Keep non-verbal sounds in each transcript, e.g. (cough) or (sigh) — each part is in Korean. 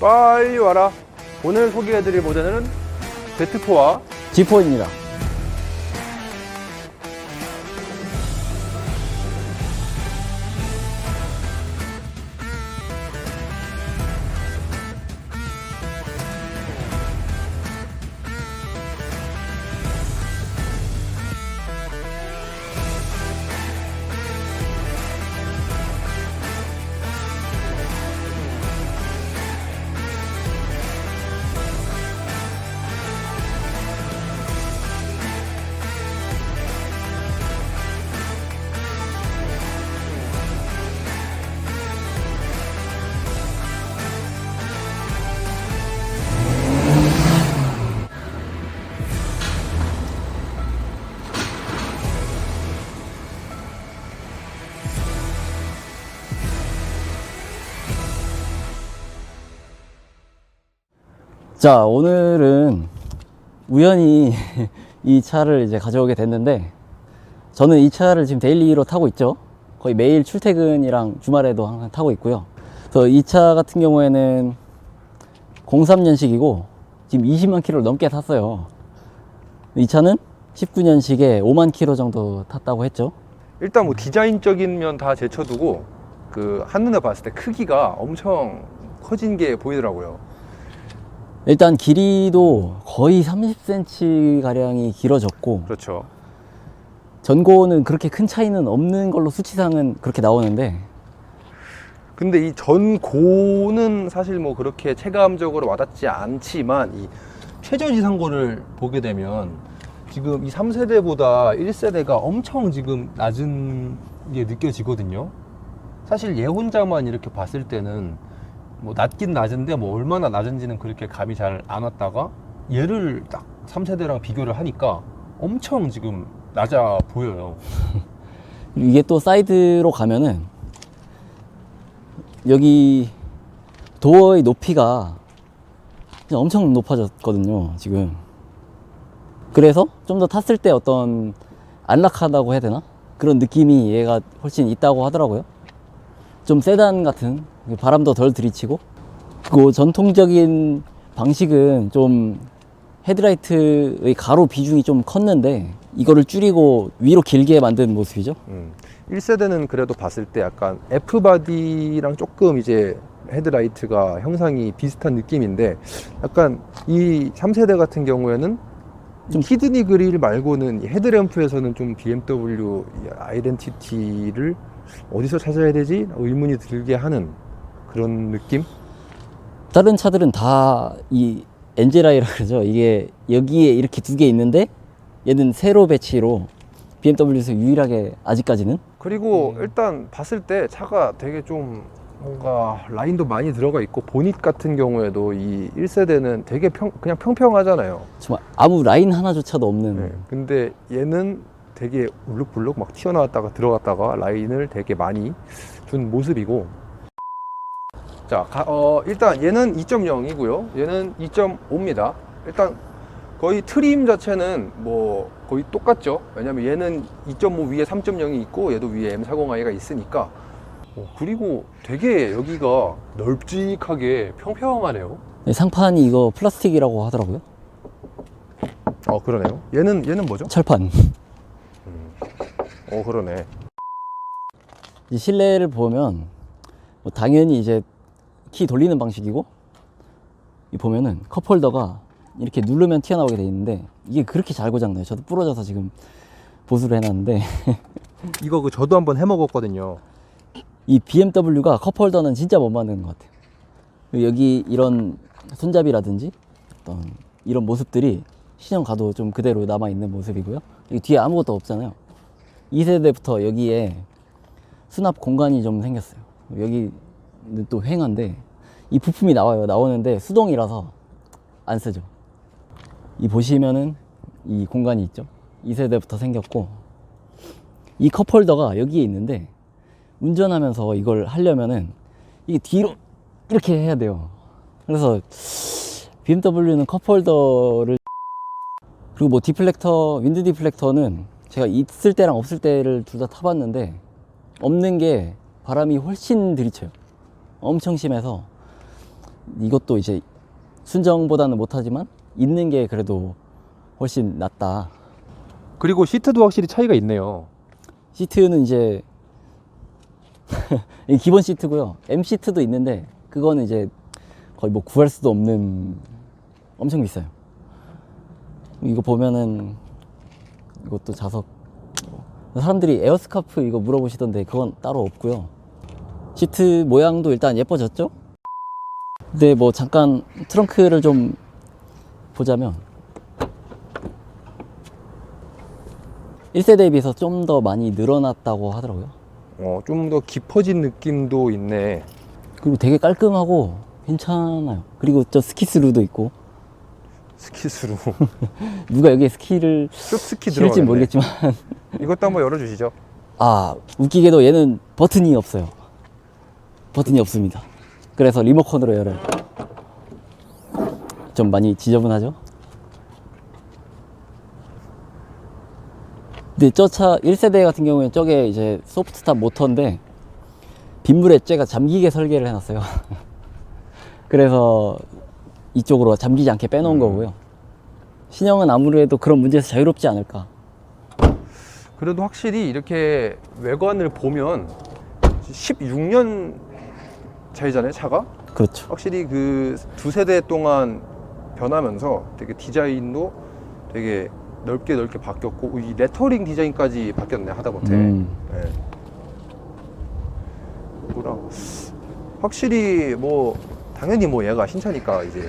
빨리 와라. 오늘 소개해드릴 모델은 Z4와 G4입니다. 자, 오늘은 우연히 (laughs) 이 차를 이제 가져오게 됐는데, 저는 이 차를 지금 데일리로 타고 있죠. 거의 매일 출퇴근이랑 주말에도 항상 타고 있고요. 그래서 이 차 같은 경우에는 03년식이고, 지금 20만 킬로를 넘게 탔어요. 이 차는 19년식에 5만 킬로 정도 탔다고 했죠. 일단 뭐 디자인적인 면 다 제쳐두고 그 한눈에 봤을 때 크기가 엄청 커진 게 보이더라고요. 일단 길이도 거의 30cm 가량이 길어졌고, 그렇죠. 전고는 그렇게 큰 차이는 없는 걸로 수치상은 그렇게 나오는데 근데 이 전고는 사실 뭐 그렇게 체감적으로 와닿지 않지만 이 최저지상고를 보게 되면 지금 이 3세대보다 1세대가 엄청 지금 낮은 게 느껴지거든요. 사실 얘 혼자만 이렇게 봤을 때는 뭐 낮긴 낮은데 뭐 얼마나 낮은지는 그렇게 감이 잘 안 왔다가 얘를 딱 3세대랑 비교를 하니까 엄청 지금 낮아 보여요. (laughs) 이게 또 사이드로 가면은 여기 도어의 높이가 엄청 높아졌거든요 지금. 그래서 좀 더 탔을 때 어떤 안락하다고 해야 되나? 그런 느낌이 얘가 훨씬 있다고 하더라고요. 좀 세단 같은 바람도 덜 들이치고 그 전통적인 방식은 좀 헤드라이트의 가로 비중이 좀 컸는데 이거를 줄이고 위로 길게 만든 모습이죠 음. 1세대는 그래도 봤을 때 약간 F바디랑 조금 이제 헤드라이트가 형상이 비슷한 느낌인데 약간 이 3세대 같은 경우에는 좀 좀- 히드니 그릴 말고는 이 헤드램프에서는 좀 BMW 이 아이덴티티를 어디서 찾아야 되지? 의문이 들게 하는 그런 느낌? 다른 차들은 다 이 엔젤아이라 그러죠. 이게 여기에 이렇게 두 개 있는데 얘는 세로 배치로 BMW에서 유일하게 아직까지는 그리고 일단 봤을 때 차가 되게 좀 뭔가 라인도 많이 들어가 있고 보닛 같은 경우에도 이 1세대는 되게 평, 그냥 평평하잖아요. 정말 아무 라인 하나조차도 없는 네. 근데 얘는 되게 울룩불룩 막 튀어나왔다가 들어갔다가 라인을 되게 많이 준 모습이고 자 가- 어, 일단 얘는 2.0이고요. 얘는 2.5입니다. 일단 거의 트림 자체는 뭐 거의 똑같죠. 왜냐면 얘는 2.5 위에 3.0이 있고 얘도 위에 M40i가 있으니까. 어, 그리고 되게 여기가 넓직하게 평평하네요. 상판이 이거 플라스틱이라고 하더라고요. 어 그러네요. 얘는 얘는 뭐죠? 철판. 어 그러네. 이 실내를 보면 뭐 당연히 이제 키 돌리는 방식이고 이 보면은 컵홀더가 이렇게 누르면 튀어나오게 돼 있는데 이게 그렇게 잘 고장나요. 저도 부러져서 지금 보수를 해놨는데 (laughs) 이거 그 저도 한번 해 먹었거든요. 이 BMW가 컵홀더는 진짜 못 만드는 것 같아요. 여기 이런 손잡이라든지 어떤 이런 모습들이 시험 가도 좀 그대로 남아 있는 모습이고요. 여기 뒤에 아무것도 없잖아요. 2세대부터 여기에 수납 공간이 좀 생겼어요. 여기는 또 횡한데 이 부품이 나와요. 나오는데 수동이라서 안 쓰죠. 이 보시면은 이 공간이 있죠. 2세대부터 생겼고 이 컵홀더가 여기에 있는데 운전하면서 이걸 하려면은 이게 뒤로 이렇게 해야 돼요. 그래서 BMW는 컵홀더를 그리고 뭐 디플렉터, 윈드 디플렉터는 제가 있을 때랑 없을 때를 둘 다 타봤는데 없는 게 바람이 훨씬 들이쳐요. 엄청 심해서 이것도 이제 순정보다는 못하지만 있는 게 그래도 훨씬 낫다. 그리고 시트도 확실히 차이가 있네요. 시트는 이제 (laughs) 이 기본 시트고요. M 시트도 있는데 그거는 이제 거의 뭐 구할 수도 없는 엄청 비싸요. 이거 보면은 이것도 자석 사람들이 에어스카프 이거 물어보시던데 그건 따로 없고요. 시트 모양도 일단 예뻐졌죠? 근데 뭐 잠깐 트렁크를 좀 보자면 1세대에 비해서 좀 더 많이 늘어났다고 하더라고요. 어, 좀 더 깊어진 느낌도 있네. 그리고 되게 깔끔하고 괜찮아요. 그리고 저 스키스루도 있고 스키스로. (laughs) 누가 여기에 스키를 실지 들어가네. 모르겠지만 이것도 한번 열어주시죠. 아 웃기게도 얘는 버튼이 없어요. 버튼이 없습니다. 그래서 리모컨으로 열어요. 좀 많이 지저분하죠? 근데 저 차 1세대 같은 경우에는 저게 이제 소프트탑 모터인데 빗물에 쟤가 잠기게 설계를 해놨어요. (laughs) 그래서 이쪽으로 잠기지 않게 빼놓은 거고요. 신형은 아무래도 그런 문제에서 자유롭지 않을까. 그래도 확실히 이렇게 외관을 보면 16년 차이잖아요, 차가? 그렇죠. 확실히 그 두 세대 동안 변하면서 되게 디자인도 되게 넓게 넓게 바뀌었고 이 레터링 디자인까지 바뀌었네 하다못해. 음. 네. 뭐라 확실히 뭐 당연히 뭐 얘가 신차니까 이제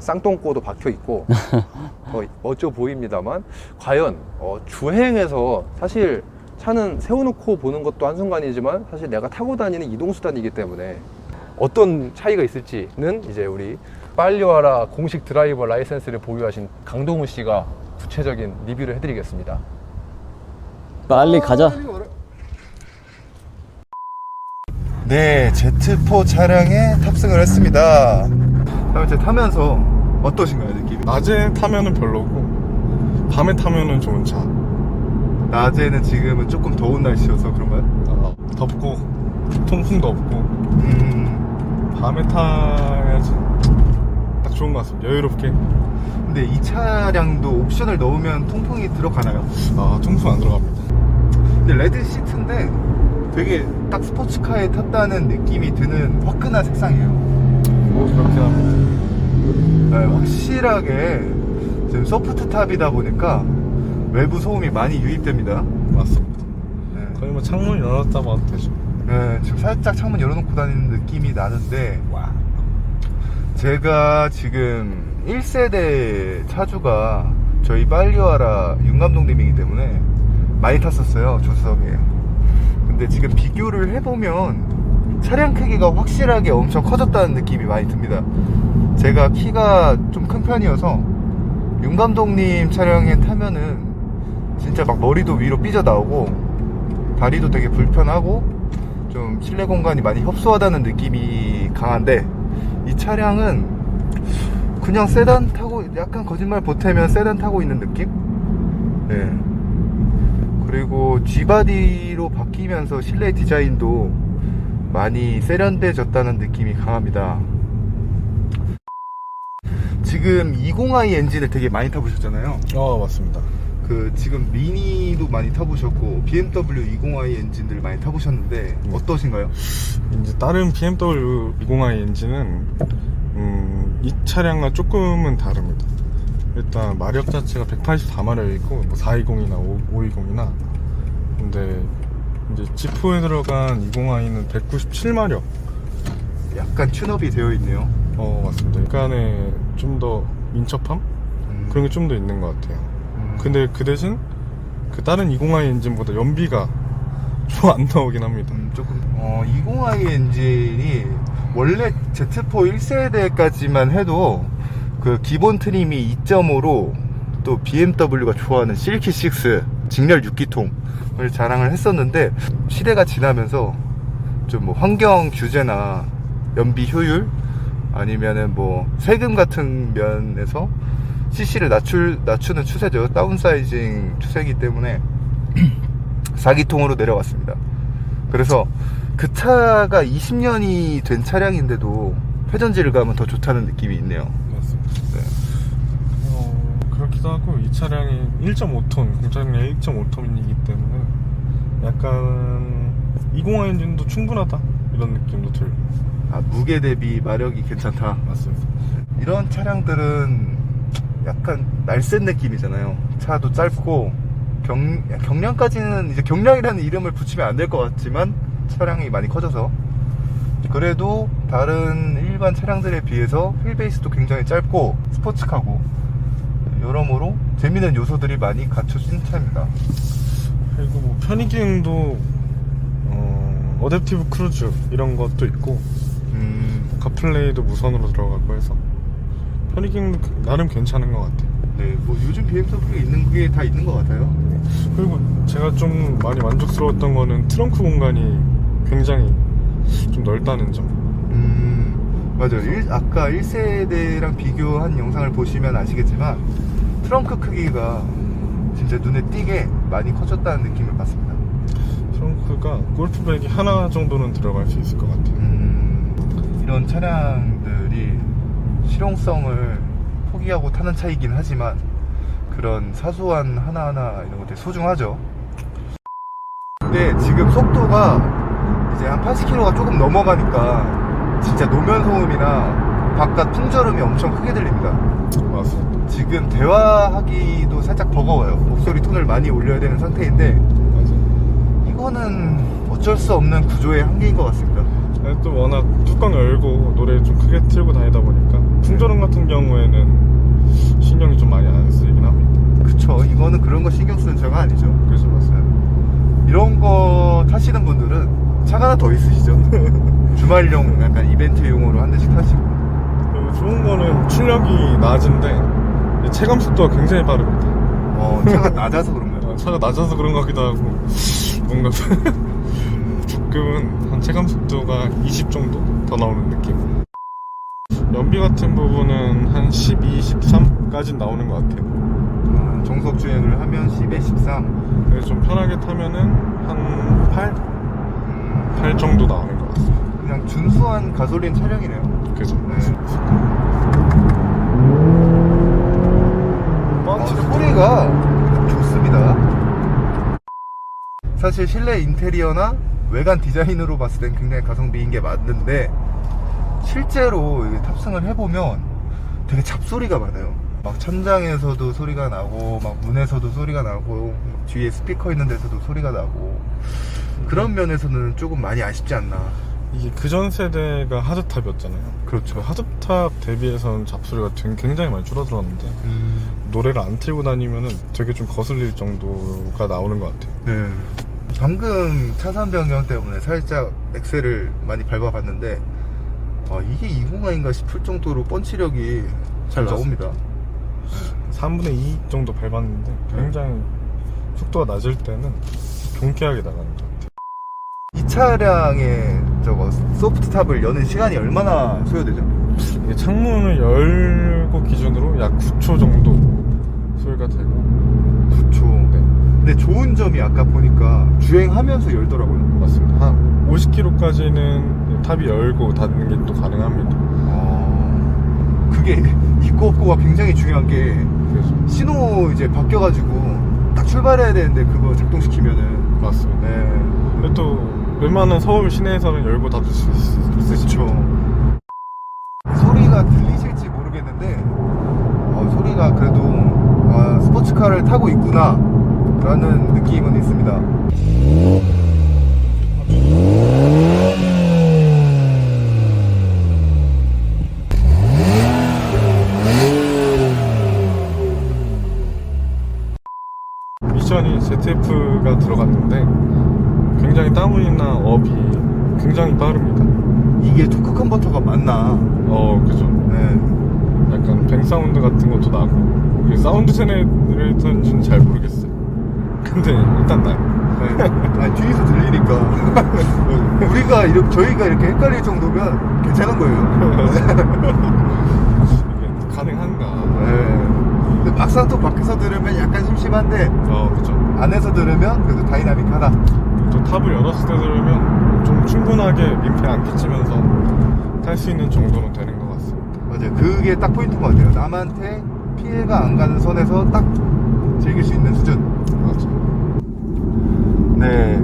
쌍똥꼬도 박혀 있고 어, 멋져 보입니다만 과연 어, 주행에서 사실 차는 세워놓고 보는 것도 한순간이지만 사실 내가 타고 다니는 이동수단이기 때문에 어떤 차이가 있을지는 이제 우리 빨리 와라 공식 드라이버 라이센스를 보유하신 강동우 씨가 구체적인 리뷰를 해드리겠습니다. 빨리 가자. 네, Z4 차량에 탑승을 했습니다. 다음 이제 타면서 어떠신가요, 느낌이? 낮에 타면은 별로고 밤에 타면은 좋은 차. 낮에는 지금은 조금 더운 날씨여서 그런가요? 아, 덥고 통풍도 없고 음, 밤에 타야지 딱 좋은 것 같습니다. 여유롭게. 근데 이 차량도 옵션을 넣으면 통풍이 들어가나요? 아 통풍 안 들어갑니다. 근데 레드 시트인데 되게 딱 스포츠카에 탔다는 느낌이 드는 화끈한 색상이에요. 뭐 그렇게 합니다. 네, 확실하게 지금 소프트 탑이다 보니까 외부 소음이 많이 유입됩니다. 맞습니다. 네. 거의 뭐 창문 열었다고 하면 되죠. 네, 지금 살짝 창문 열어놓고 다니는 느낌이 나는데 와. 제가 지금 1세대 차주가 저희 빨리 와라 윤 감독님이기 때문에 많이 탔었어요 조수석에 근데 지금 비교를 해보면 차량 크기가 확실하게 엄청 커졌다는 느낌이 많이 듭니다 제가 키가 좀 큰 편이어서 윤 감독님 차량에 타면은 진짜 막 머리도 위로 삐져나오고 다리도 되게 불편하고 좀 실내 공간이 많이 협소하다는 느낌이 강한데 이 차량은 그냥 세단 타고 약간 거짓말 보태면 세단 타고 있는 느낌? 네. 그리고 G바디로 바뀌면서 실내 디자인도 많이 세련돼졌다는 느낌이 강합니다. 지금 20i 엔진을 되게 많이 타보셨잖아요. 어 맞습니다. 그 지금 미니도 많이 타보셨고 BMW 20i 엔진들 많이 타보셨는데 어떠신가요? 이제 다른 BMW 202i 엔진은 음, 이 차량과 조금은 다릅니다. 일단 마력 자체가 184마력이 있고 뭐 420이나 520이나 근데 이제 G4에 들어간 202i는 197마력 약간 튠업이 되어 있네요. 어 맞습니다. 약간의 좀 더 민첩함 음. 그런 게 좀 더 있는 것 같아요. 음. 근데 그 대신 그 다른 202i 엔진보다 연비가 좀 안 나오긴 합니다. 음, 조금 어, 20i 엔진이 원래 Z4 1세대까지만 해도 그 기본 트림이 2.5로 또 BMW가 좋아하는 실키 6 직렬 6기통을 자랑을 했었는데 시대가 지나면서 좀 뭐 환경 규제나 연비 효율 아니면은 뭐 세금 같은 면에서 CC를 낮출, 낮추는 추세죠. 다운사이징 추세이기 때문에 (clears throat) 4기통으로 내려왔습니다. 그래서 그 차가 20년이 된 차량인데도 회전 질감은 더 좋다는 느낌이 있네요. 맞습니다. 네. 어, 그렇기도 하고 이 차량이 1.5톤, 공차량량 1.5톤이기 때문에 약간 205 엔진도 충분하다 이런 느낌도 들고 아, 무게 대비 마력이 괜찮다. 맞습니다. 이런 차량들은 약간 날쌘 느낌이잖아요. 차도 짧고 경, 경량까지는 이제 경량이라는 이름을 붙이면 안 될 것 같지만 차량이 많이 커져서 그래도 다른 일반 차량들에 비해서 휠베이스도 굉장히 짧고 스포츠카고 여러모로 재미있는 요소들이 많이 갖춰진 차입니다. 그리고 뭐 편의 기능도 어, 어댑티브 크루즈 이런 것도 있고 음, 카플레이도 무선으로 들어가고 해서 편의 기능도 그- 나름 괜찮은 것 같아요. 네, 뭐 요즘 BMW에 있는 게 다 있는 것 같아요. 그리고 제가 좀 많이 만족스러웠던 거는 트렁크 공간이 굉장히 좀 넓다는 점. 음, 맞아요. 일- 아까 1세대랑 비교한 영상을 보시면 아시겠지만 트렁크 크기가 진짜 눈에 띄게 많이 커졌다는 느낌을 받습니다. 트렁크가 골프백이 하나 정도는 들어갈 수 있을 것 같아요. 음, 이런 차량들이 실용성을 포기하고 타는 차이긴 하지만 그런 사소한 하나하나 이런 것들이 소중하죠. 근데 지금 속도가 이제 한 80km가 조금 넘어가니까 진짜 노면 소음이나 바깥 풍절음이 엄청 크게 들립니다. 맞습니다. 지금 대화하기도 살짝 버거워요. 목소리 톤을 많이 올려야 되는 상태인데 맞아요. 이거는 어쩔 수 없는 구조의 한계인 것 같습니다. 근데 또 워낙 뚜껑 열고 노래 좀 크게 틀고 다니다 보니까 풍절음 같은 경우에는 신경이 좀 많이 안 쓰이긴 합니다. 그쵸. 이거는 그런 거 신경 쓰는 차가 아니죠. 그래서 맞아요. 이런 거 타시는 분들은 차가 하나 더 있으시죠? (laughs) 주말용 약간 이벤트용으로 한 대씩 타시고. 그리고 좋은 거는 출력이 낮은데 체감 속도가 굉장히 빠릅니다. 어, 차가 낮아서 그런가요? 어, 차가 낮아서 그런 것 같기도 하고 뭔가 (laughs) 조금은 한 체감 속도가 20 정도 더 나오는 느낌. 연비 같은 부분은 한 12, 13까지 나오는 것 같아요. 어, 정속 주행을 하면 10에 13. 그래서 좀 편하게 타면은 한 8, 음, 8 정도 나오는 것 같습니다. 그냥 준수한 가솔린 차량이네요. 그죠? 네. 어, 소리가 좋습니다. 사실 실내 인테리어나 외관 디자인으로 봤을 땐 굉장히 가성비인 게 맞는데 실제로 탑승을 해보면 되게 잡소리가 많아요. 막 천장에서도 소리가 나고 막 문에서도 소리가 나고 뒤에 스피커 있는 데서도 소리가 나고 그런 면에서는 조금 많이 아쉽지 않나. 이게 그전 세대가 하드탑이었잖아요. 그렇죠. 그 하드탑 대비해서는 잡소리가 되게 굉장히 많이 줄어들었는데 노래를 안 틀고 다니면은 되게 좀 거슬릴 정도가 나오는 것 같아요. 네. 방금 차선 변경 때문에 살짝 엑셀을 많이 밟아봤는데 아, 이게 205인가 싶을 정도로 펀치력이 잘 나옵니다. 3분의 2 정도 밟았는데 네. 굉장히 속도가 낮을 때는 경쾌하게 나가는 것 같아요. 이 차량의 저거 소프트 탑을 여는 시간이 얼마나 소요되죠? 이게 창문을 열고 기준으로 약 9초 정도 소요가 되고 9초. 네. 근데 좋은 점이 아까 보니까 주행하면서 열더라고요. 맞습니다. 한 50km까지는 탑이 열고 닫는 게 또 가능합니다. 아, 그게 있고 없고가 굉장히 중요한 게 그래서 신호 이제 바뀌어가지고 딱 출발해야 되는데 그거 작동시키면은 맞습니다. 네. 근데 또 웬만한 서울 시내에서는 열고 닫을 수 있- 있으시죠. 그렇죠. 소리가 들리실지 모르겠는데 어, 소리가 그래도 아, 스포츠카를 타고 있구나 라는 느낌은 있습니다. 미션이 ZF가 들어갔는데 굉장히 다운이나 업이 굉장히 빠릅니다. 이게 토크 컨버터가 맞나? 어, 그죠. 네. 약간 뱅 사운드 같은 것도 나고 이게 사운드 제네레이터인지는 잘 모르겠어요. 근데 일단 나요. 네. 아니, 뒤에서 들리니까 (laughs) 우리가 이렇게 저희가 이렇게 헷갈릴 정도면 괜찮은 거예요. 이게 가능한가? 네. 근데 막상 또 밖에서 들으면 약간 심심한데 어, 그죠. 안에서 들으면 그래도 다이나믹하다. 또 탑을 열었을 때 들으면 좀 충분하게 민폐 안 끼치면서 탈 수 있는 정도는 되는 것 같습니다. 맞아요. 그게 딱 포인트인 것 같아요. 남한테 피해가 안 가는 선에서 딱 즐길 수 있는 수준. 맞아요. 네.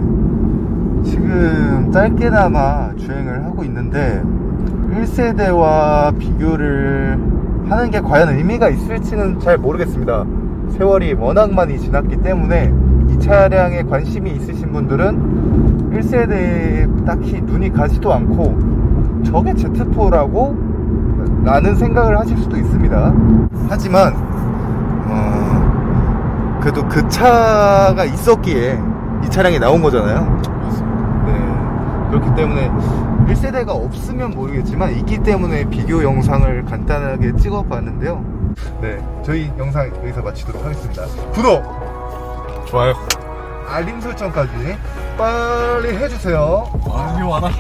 지금 짧게나마 주행을 하고 있는데 1세대와 비교를 하는 게 과연 의미가 있을지는 잘 모르겠습니다. 세월이 워낙 많이 지났기 때문에 이 차량에 관심이 있으신 분들은 1세대에 딱히 눈이 가지도 않고 저게 Z4라고 라는 생각을 하실 수도 있습니다. 하지만 어, 그래도 그 차가 있었기에 이 차량이 나온 거잖아요. 그렇기 때문에 1세대가 없으면 모르겠지만 있기 때문에 비교 영상을 간단하게 찍어 봤는데요. 네. 저희 영상 여기서 마치도록 하겠습니다. 구독! 좋아요. 알림 설정까지 빨리 해주세요. 빨리 와라.